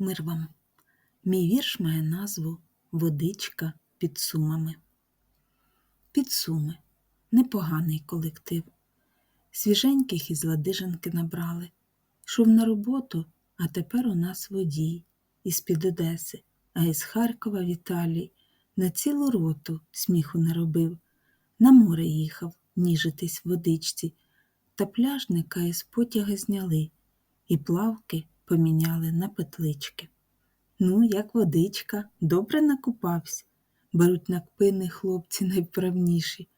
Мир вам. Мій вірш має назву Водичка під сумами. Під суми непоганий колектив. Свіженьких із ладиженки набрали. Йшов на роботу, а тепер у нас водій із-під Одеси, а із Харкова Віталій на цілу роту сміху наробив. На море їхав ніжитись в водичці, та пляжника із потяга зняли і плавки поміняли на петлички. Ну, як водичка, добре накупався, беруть на кпини хлопці найвправніші.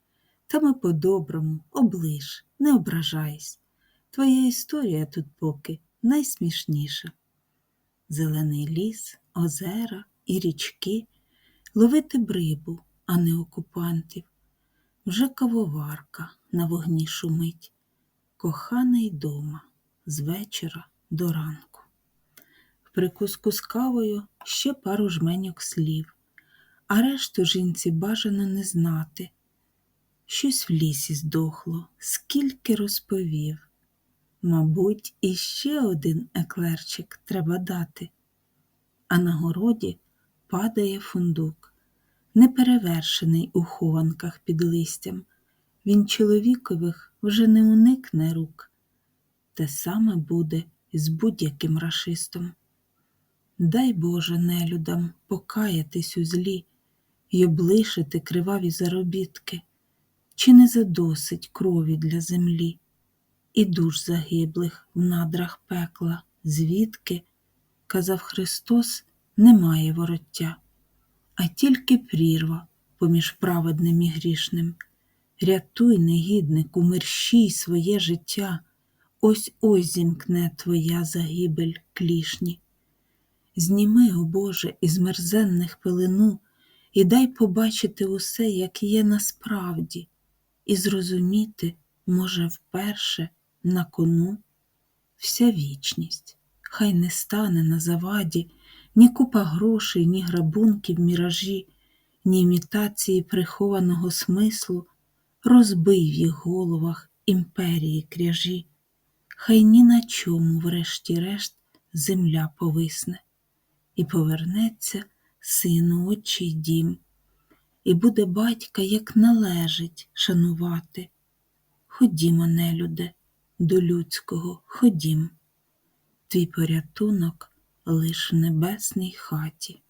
Та ми по-доброму, оближ, не ображайся. Твоя історія тут поки найсмішніша. Зелений ліс, озера і річки, ловити брибу, а не окупантів. Вже кавоварка на вогні шумить, коханий дома з вечора до ранку. Прикуску з кавою ще пару жменьок слів, а решту жінці бажано не знати. Щось в лісі здохло, скільки розповів. Мабуть, іще один еклерчик треба дати. А на городі падає фундук, неперевершений у хованках під листям. Він чоловікових вже не уникне рук. Те саме буде з будь-яким рашистом. Дай Боже нелюдам покаятись у злі й облишити криваві заробітки, чи не задосить крові для землі, і душ загиблих в надрах пекла, звідки, казав Христос, немає вороття, а тільки прірва поміж праведним і грішним. Рятуй, негіднику, мерщій своє життя, ось ось зімкне твоя загибель клішні. Зніми, о Боже, із мерзенних пилину і дай побачити усе, як є насправді, і зрозуміти, може, вперше на кону. Вся вічність, хай не стане на заваді ні купа грошей, ні грабунків міражі, ні імітації прихованого смислу, розбий в їх головах імперії кряжі, хай ні на чому, врешті-решт, земля повисне і повернеться сину отчий дім, і буде батька, як належить, шанувати. Ходімо, нелюде, до людського ходім, твій порятунок лиш в небесній хаті.